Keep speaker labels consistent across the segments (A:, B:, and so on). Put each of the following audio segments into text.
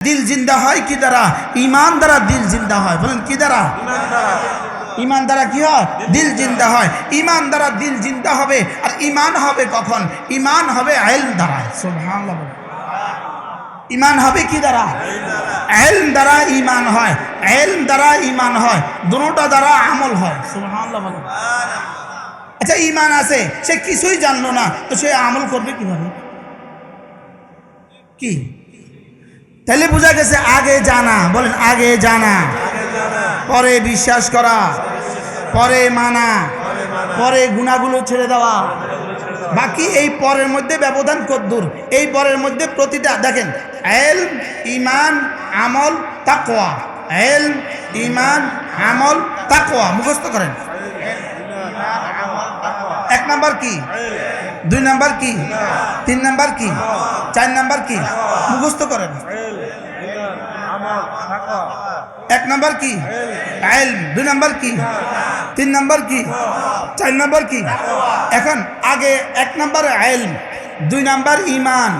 A: দিল জিন্দা হয় কি দ্বারা? ইমান দ্বারা দিল জিন্দা হয়। বলেন কি দ্বারা? ইমান দ্বারা। কি হয়? দিল জিন্দা হয়। ইমান দ্বারা দিল জিন্দা হবে আর ইমান হবে কখন? ইমান হবে আইল দ্বারা। ইমান হবে কি দ্বারা? এলম দ্বারা ইমান হয়। এলম দ্বারা ইমান হয়। দুটোটা দ্বারা আমল হয়। আচ্ছা ইমান আছে সে কিছুই জানলো না তো সে আমল করবে কীভাবে? কি? তাহলে বোঝা গেছে আগে জানা। বলেন, আগে জানা। পরে বিশ্বাস করা। পরে মানা। পরে গুণাগুলো ছেড়ে দেওয়া। বাকি এই পরের মধ্যে ব্যবধান কদ্দুর এই পরের মধ্যে প্রতিটা, দেখেন এল ইমান আমল তাকোয়া এল ইমান আমল তাকোয়া মুখস্থ করেন। এক নাম্বার কি? দুই নাম্বার কি? তিন নাম্বার কি? চার নাম্বার কি? মুখস্থ করেন। এক নাম্বার কি? আইল। দুই নাম্বার কি? তিন নাম্বার কি? চার নাম্বার কি? এখন আগে এক নাম্বার আইল, দুই নাম্বার ইমান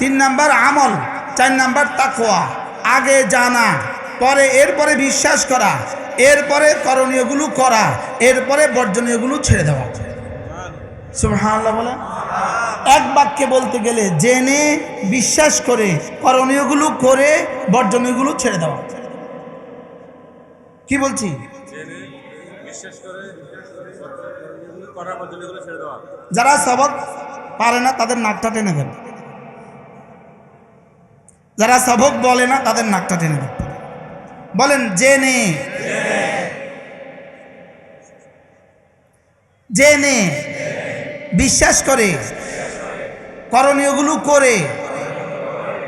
A: তিন নাম্বার আমল, চার নাম্বার তাকোয়া আগে জানা, পরে এরপরে বিশ্বাস করা, এরপরে করণীয়গুলো করা, এরপরে বর্জনীয়গুলো ছেড়ে দেওয়া। সুবহানাল্লাহ বলে এক বাক্যে বলতে গেলে জেনে বিশ্বাস করে করণীয়গুলো করে বর্জনীয়গুলো ছেড়ে দেওয়া। কি বলছি? যারা সবক পারে না তাদের নাকটা টেনে দেবে যারা সবক বলে না তাদের নাকটা টেনে দেবে বলেন জেনে। জেনে। বিশ্বাস করে। করণীয়গুলো করে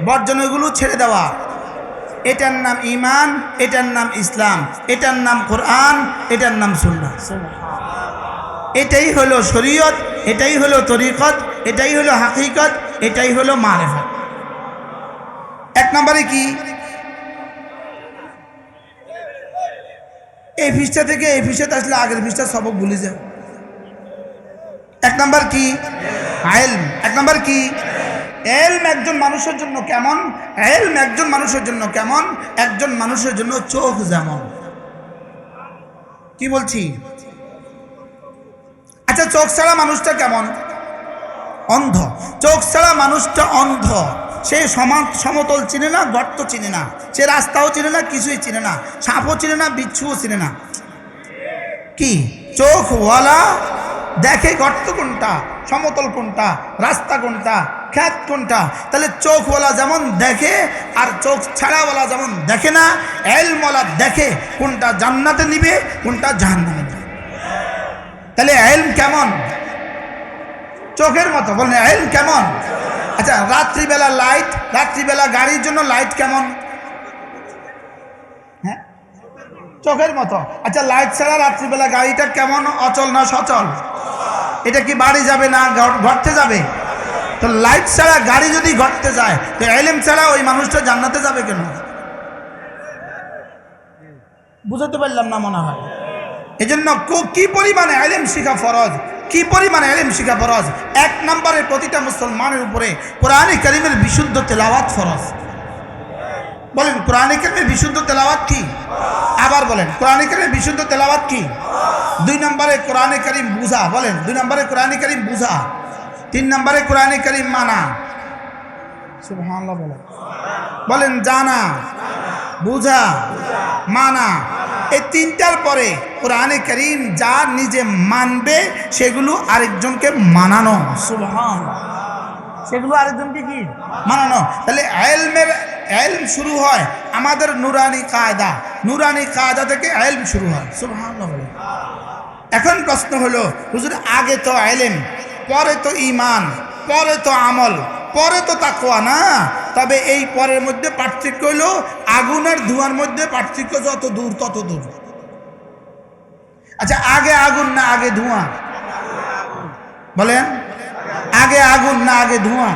A: বর্জনীয়গুলো ছেড়ে দেওয়া। এটার নাম ইমান এটার নাম ইসলাম, এটার নাম কোরআন, এটার নাম সুন্নাহ। এটাই হলো শরীয়ত, এটাই হলো তরিকত, এটাই হলো হাকিকত, এটাই হলো মারেফত। এক নম্বরে কি? এই ফিসটা থেকে এই ফিসটাতে আসলে আগের ফিসটা সবক ভুলে যায় এক নম্বর কি? এলম এক নম্বর কি? এলম একজন মানুষের জন্য কেমন? এলম একজন মানুষের জন্য কেমন? একজন মানুষের জন্য চোখ যেমন। কি বলছি? আচ্ছা চোখ ছাড়া মানুষটা কেমন? অন্ধ। চোখ ছাড়া মানুষটা অন্ধ। সে সমান সমতল চিনে না, গর্ত চিনে না। সে রাস্তাও চিনে না, কিছুই চিনে না। সাপও চিনে না, বিচ্ছুও চিনে না। কি? চোখওয়ালা দেখে গর্ত কোনটা, সমতল কোনটা, রাস্তা কোনটা, খ্যাত কোনটা? তাহলে চোখওয়ালা যেমন দেখে আর চোখ ছাড়াওয়ালা যেমন দেখে না, এলমওয়ালা দেখে কোনটা জান্নাতে নিবে, কোনটা জাহান্নামে নিবে। তাহলে এলম কেমন? চোখের মতো, বলেন এলম কেমন? আচ্ছা রাত্রিবেলা লাইট রাত্রিবেলা গাড়ির জন্য লাইট কেমন? হ্যাঁ? চোখের মতো। আচ্ছা লাইট ছাড়া রাত্রিবেলা গাড়িটা কেমন? অচল না সচল? এটা কি বাড়ি যাবে না ঘরতে যাবে? তো লাইট ছাড়া গাড়ি যদি ঘটতে যায়, তো এলএম ছাড়া ওই মানুষটা জান্নাতে যাবে কেন? বুঝাতে পারলাম না মনে হয়। এজন্য কো- কি পরিমাণে এলেম শিখা ফরজ? কি পরিমাণে এলেম শিখা ফরজ? এক নম্বরে প্রতিটা মুসলমানের উপরে কোরআনে করিমের বিশুদ্ধ তেলাওয়াত ফরজ। বলেন, কোরআনে করিমের বিশুদ্ধ তেলাওয়াত কি? আবার বলেন, কোরআনে করিমের বিশুদ্ধ তেলাওয়াত কি? দুই নম্বরে কোরআনে করিম বুঝা, বলেন, দুই নম্বরে কোরআনে করিম বুঝা, তিন নম্বরে কোরআনে করিম মানা। বলেন। বলেন, জানা, বুঝা, মানা। এই তিনটার পরে কোরআনে করিম যা নিজে মানবে, সেগুলো আরেকজনকে মানানো। সুবহান সেগুলো আরেকজনকে কি? মানানো। তাহলে এলমের, এলম শুরু হয় আমাদের নুরানি কায়দা। নুরানি কায়দা থেকে এলম শুরু হয়। সুবহান এখন প্রশ্ন হলো, হুজুর, আগে তো এলেম পরে তো ইমান পরে তো আমল, পরে তো তাকোয়া না? তবে এই পরের মধ্যে পার্থক্য হলো, আগুন আর ধোঁয়ার মধ্যে পার্থক্য যত দূর, তত দূর। আচ্ছা আগে আগুন না আগে ধোঁয়া? বলেন, আগে আগুন না আগে ধোঁয়া?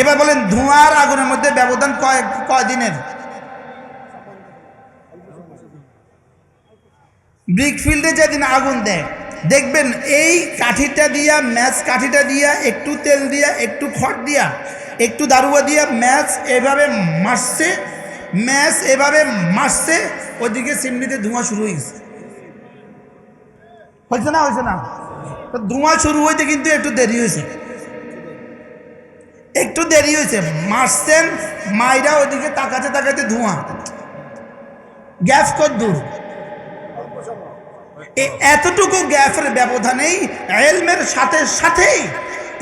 A: এবার বলেন, ধোঁয়ার আগুনের মধ্যে ব্যবধান কয় কয় দিনের? ব্রিক ফিল্ডে যেদিন আগুন দেয়, দেখবেন এই কাঠিটা দিয়া, ম্যাচ কাঠিটা দিয়া, একটু তেল দিয়া, একটু খড় দিয়া, একটু দারুয়া দিয়া ম্যাচ এভাবে মারছে, ম্যাচ এভাবে মারছে, ওদিকে সিমনিতে ধোঁয়া শুরু হয়েছে হয়েছে না হয়েছে না? ধোঁয়া শুরু হইতে কিন্তু একটু দেরি হয়েছে। একটু দেরি হয়েছে, মারছেন, মাইরা ওইদিকে তাকাতে তাকাতে ধোঁয়া। গ্যাস কত দূর? এ এতটুকু গ্যাপের ব্যবধানেই এলমের সাথে সাথেই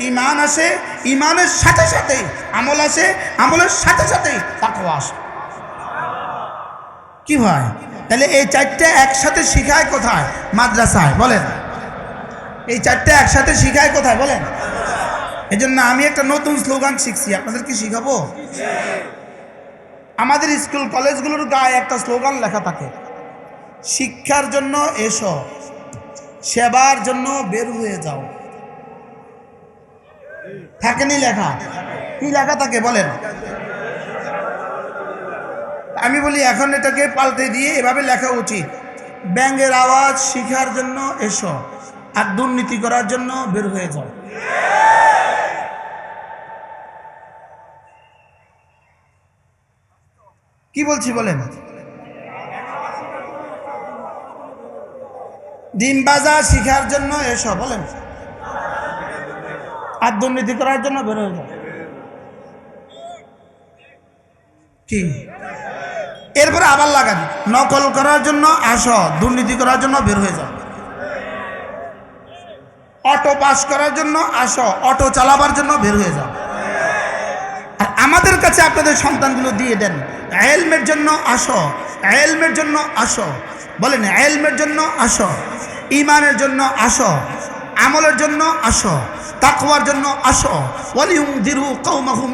A: ইমান আসে, ইমানের সাথে সাথে আমল আসে, আমলের সাথে সাথেই তাকওয়া আসে। কি হয় তাহলে এই চারটে একসাথে শিখায় কোথায়? মাদ্রাসায়, বলেন। এই চারটে একসাথে শিখায় কোথায়, বলেন। এই জন্য আমি একটা নতুন স্লোগান শিখছি, আপনাদের কি শিখাবো? আমাদের স্কুল, কলেজগুলোর গায়ে একটা স্লোগান লেখা থাকে। শিক্ষার জন্য এসো, সেবার জন্য বের হয়ে যাও। থাকেনি লেখা? কি লেখা থাকে বলেন। আমি বলি, এখন এটাকে পাল্টে দিয়ে এভাবে লেখা উচিত। ব্যাঙ্গের আওয়াজ শিখার জন্য এসো আর দুর্নীতি করার জন্য বের হয়ে যাও। কি বলছি বলেন? ডিম বাজা শিখার জন্য এসো বলেন। আর দুর্নীতি করার জন্য বের হয়ে যাও। কি? এরপরে আবার লাগান। নকল করার জন্য আসো, দুর্নীতি করার জন্য বের হয়ে যাও। অটো পাস করার জন্য আসো, অটো চালাবার জন্য বের হয়ে যাও। আর আমাদের কাছে আপনাদের সন্তানগুলো দিয়ে দেন। এলমের জন্য আসো, এলমের জন্য আসো। বলেন, এলমের জন্য আসো। ইমানের জন্য আসো, আমলের জন্য আসো, তাকওয়ার জন্য আসো।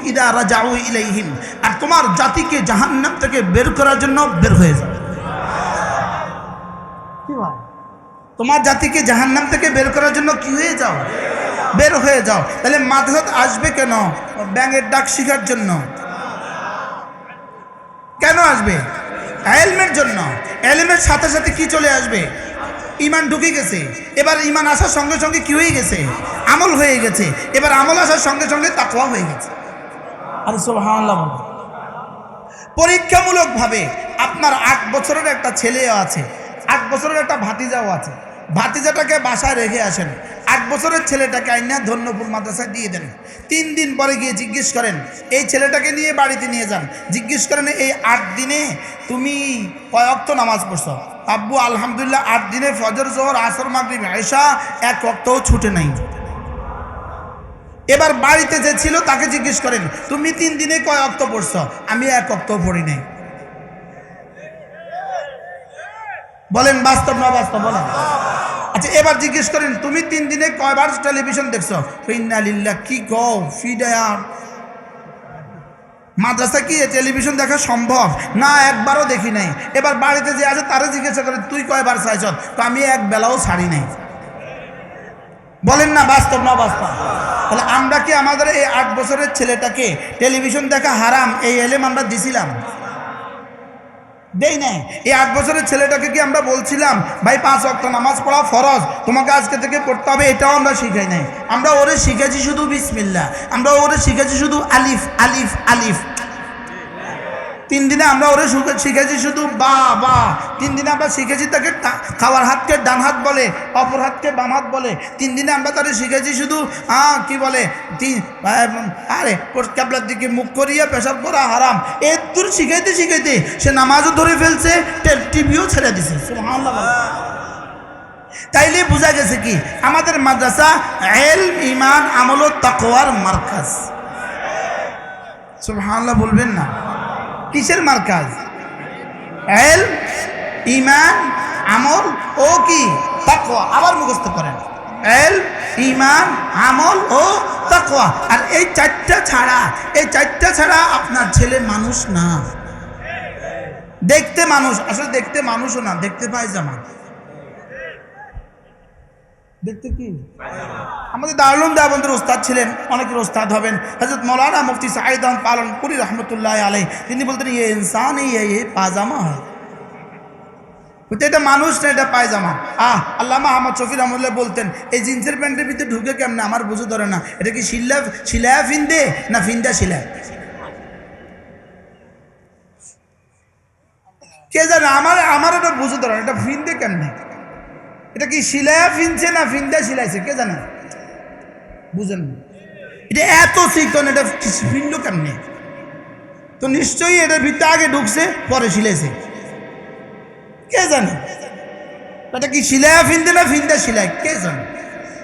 A: ইদা রাজাউ ইলাইহিম। আর তোমার জাতিকে জাহান্নাম থেকে বের করার জন্য বের হয়ে যাও। তোমার জাতিকে জাহান্নাম থেকে বের করার জন্য কি হয়ে যাও? বের হয়ে যাও। তাহলে মাদ্রাসাত আসবে কেন? ব্যাঙের ডাক শিখার জন্য। কেন আসবে? এলমের জন্য। এলমের সাথে সাথে কি চলে আসবে? ইমান ঢুকে গেছে। এবার ইমান আসার সঙ্গে সঙ্গে কি হয়ে গেছে? আমল হয়ে গেছে। এবার আমল আসার সঙ্গে সঙ্গে তাকওয়া হয়ে গেছে। আর সব বলো। পরীক্ষামূলকভাবে আপনার আট বছরের একটা ছেলেও আছে আট বছরের একটা ভাতিজাও আছে। ভাতিজাটাকে বাসায় রেখে আসেন। বছরের ছেলেটাকে আইনা ধন্যপুর মাদ্রাসায় দিয়ে দেন। তিন দিন পরে গিয়ে জিজ্ঞেস করেন, এই ছেলেটাকে নিয়ে বাড়িতে নিয়ে যান? জিজ্ঞেস করেন, এই আট দিনে তুমি কয়ক্ত নামাজ পড়ছো? আব্বু, আলহামদুলিল্লাহ, আট দিনে ফজর, জোহর, আসর, মাগরিব আয়সা এক অক্তও ছুটে নাই। এবার বাড়িতে যে ছিল তাকে জিজ্ঞেস করেন, তুমি তিন দিনে কয় অক্ত পড়ছ? আমি এক অক্ত পড়ি নাই। বলেন, বাস্তব না বাস্তব বলেন। আচ্ছা এবার জিজ্ঞেস করেন, তুমি তিন দিনে কয়বার টেলিভিশন দেখছ? ইন্নালিল্লাহ কি কও ফিডায়ার মাদ্রাসা কি টেলিভিশন দেখা সম্ভব? না, একবারও দেখি নাই। এবার বাড়িতে যে আছে, তারা জিজ্ঞাসা করেন তুই কয়বার চাইছ? তো আমি এক বেলাও ছাড়ি নাই। বলেন না, বাস্তব না বাস্তব তাহলে আমরা কি আমাদের এই আট বছরের ছেলেটাকে টেলিভিশন দেখা হারাম? এই এলেম আমরা দিছিলাম। দেই নাই। এই আট বছরের ছেলেটাকে কি আমরা বলছিলাম, ভাই, পাঁচ অক্ট নামাজ পড়া ফরজ, তোমাকে আজকে থেকে পড়তে হবে, এটাও আমরা শিখাই নাই। আমরা ওরে শিখেছি শুধু বিসমিল্লা আমরা ওরে শিখেছি শুধু আলিফ আলিফ আলিফ। তিন দিনে আমরা ওরে শিখেছি শুধু বা বা। তিন দিনে আমরা শিখেছি তাকে খাওয়ার হাতকে ডান হাত বলে, অপর হাতকে বাম হাত বলে। তিন দিনে আমরা তাকে শিখেছি শুধু কি বলে আরে ক্যাবলার দিকে মুখ করিয়া পেশাব করা হারাম। এ দূর শিখাইতে শিখাইতে সে নামাজও ধরে ফেলছে টিভিও ছেড়ে দিছে। তাইলে বোঝা গেছে কি, আমাদের মাদ্রাসা এল ইমান আমল ও তাকওয়ার মার্কাজ। সুবহানাল্লাহ বলবেন না। কিসের মার্কাজ? এল ইমান আমল ও কি? তাকওয়া। আবার মুখস্থ করেন। এল ইমান আমল ও তাকওয়া আর এই চারটা ছাড়া, এই চারটা ছাড়া আপনার ছেলে মানুষ না। দেখতে মানুষ, আসলে দেখতে মানুষও না, দেখতে পায় জামা দেখতে কি? আমাদের দারুল দেবন্দের ওস্তাদ ছিলেন, অনেকের ওস্তাদ হবেন। হজরত মৌলানা মুফতি সাঈদ আহমদ পালন পুরি রহমতুল্লাহ আলাই তিনি বলতেন ইয়ে ইনসান এই ये পাজামা হয়। বলতে এটা মানুষ না এটা পায়জামা। আহ, আল্লামা আহমদ শফি রহমতুল্লাহ বলতেন, এই জিন্সের প্যান্টের ভিতরে ঢুকে কেমনে? আমার বুঝে ধরে না। এটা কি শিল্লা শিলায়া ফিন্দে না ফিন্দা শিলা? কে জানে, আমার আমার এটা বুঝে ধরে না। এটা ফিনতে কেমনে? এটা কি শিলায়া ফিনছে না ফিনতে শিলাইছে? কে জানে? বুঝেন এটা এত চিকন এটা ফিনলো কেমনে? তো নিশ্চয়ই এটার ভিতরে আগে ঢুকছে, পরে শিলাইছে। কে জানে? এটা কি শিলায় ফিনতে না ফিনতে শিলায় কে জানে?